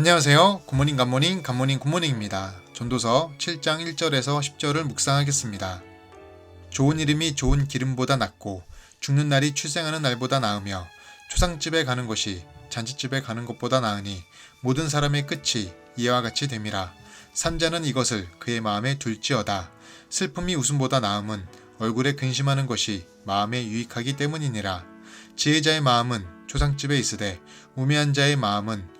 안녕하세요. 굿모닝 감모닝 감모닝 굿모닝입니다. 전도서 7장 1절에서 10절을 묵상하겠습니다. 좋은 이름이 좋은 기름보다 낫고 죽는 날이 출생하는 날보다 나으며 초상집에 가는 것이 잔치집에 가는 것보다 나으니 모든 사람의 끝이 이와 같이 됨이라. 산자는 이것을 그의 마음에 둘지어다. 슬픔이 웃음보다 나음은 얼굴에 근심하는 것이 마음에 유익하기 때문이니라. 지혜자의 마음은 초상집에 있으되 우매한 자의 마음은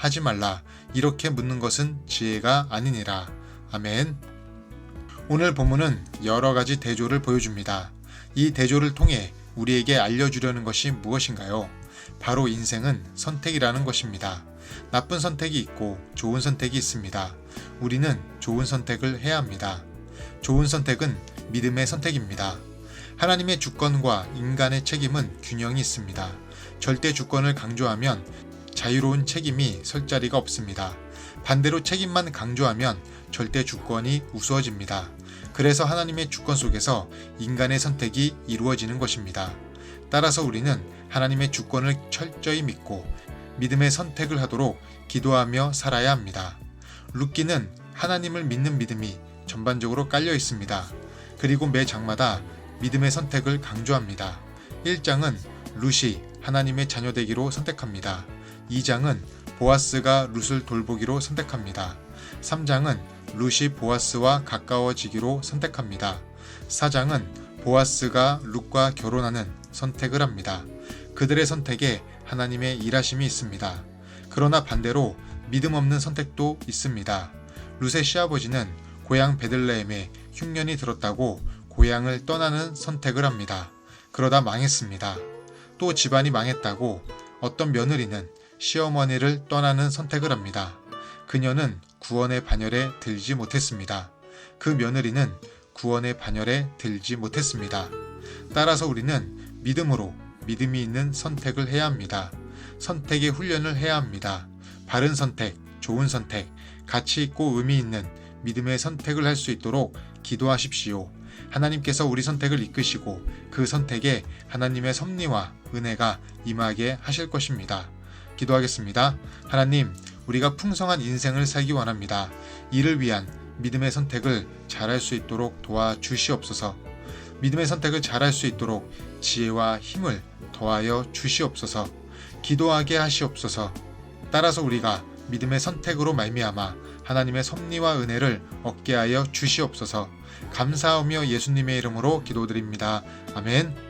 하지 말라. 이렇게 묻는 것은 지혜가 아니니라. 아멘. 오늘 본문은 여러 가지 대조를 보여줍니다. 이 대조를 통해 우리에게 알려주려는 것이 무엇인가요? 바로 인생은 선택이라는 것입니다. 나쁜 선택이 있고 좋은 선택이 있습니다. 우리는 좋은 선택을 해야 합니다. 좋은 선택은 믿음의 선택입니다. 하나님의 주권과 인간의 책임은 균형이 있습니다. 절대 주권을 강조하면 자유로운 책임이 설 자리가 없습니다. 반대로 책임만 강조하면 절대 주권이 우스워집니다. 그래서 하나님의 주권 속에서 인간의 선택이 이루어지는 것입니다. 따라서 우리는 하나님의 주권을 철저히 믿고 믿음의 선택을 하도록 기도하며 살아야 합니다. 룻기는 하나님을 믿는 믿음이 전반적으로 깔려 있습니다. 그리고 매 장마다 믿음의 선택을 강조합니다. 1장은 룻이 하나님의 자녀되기로 선택합니다. 2장은 보아스가 룻을 돌보기로 선택합니다. 3장은 룻이 보아스와 가까워지기로 선택합니다. 4장은 보아스가 룻과 결혼하는 선택을 합니다. 그들의 선택에 하나님의 일하심이 있습니다. 그러나 반대로 믿음 없는 선택도 있습니다. 룻의 시아버지는 고향 베들레헴에 흉년이 들었다고 고향을 떠나는 선택을 합니다. 그러다 망했습니다. 또 집안이 망했다고 어떤 며느리는 시어머니를 떠나는 선택을 합니다. 그녀는 구원의 반열에 들지 못했습니다. 그 며느리는 구원의 반열에 들지 못했습니다. 따라서 우리는 믿음으로 믿음이 있는 선택을 해야 합니다. 선택의 훈련을 해야 합니다. 바른 선택, 좋은 선택, 가치 있고 의미 있는 믿음의 선택을 할 수 있도록 기도하십시오. 하나님께서 우리 선택을 이끄시고 그 선택에 하나님의 섭리와 은혜가 임하게 하실 것입니다. 기도하겠습니다. 하나님, 우리가 풍성한 인생을 살기 원합니다. 이를 위한 믿음의 선택을 잘할 수 있도록 도와주시옵소서. 믿음의 선택을 잘할 수 있도록 지혜와 힘을 더하여 주시옵소서. 기도하게 하시옵소서. 따라서 우리가 믿음의 선택으로 말미암아 하나님의 섭리와 은혜를 얻게 하여 주시옵소서. 감사하며 예수님의 이름으로 기도드립니다. 아멘.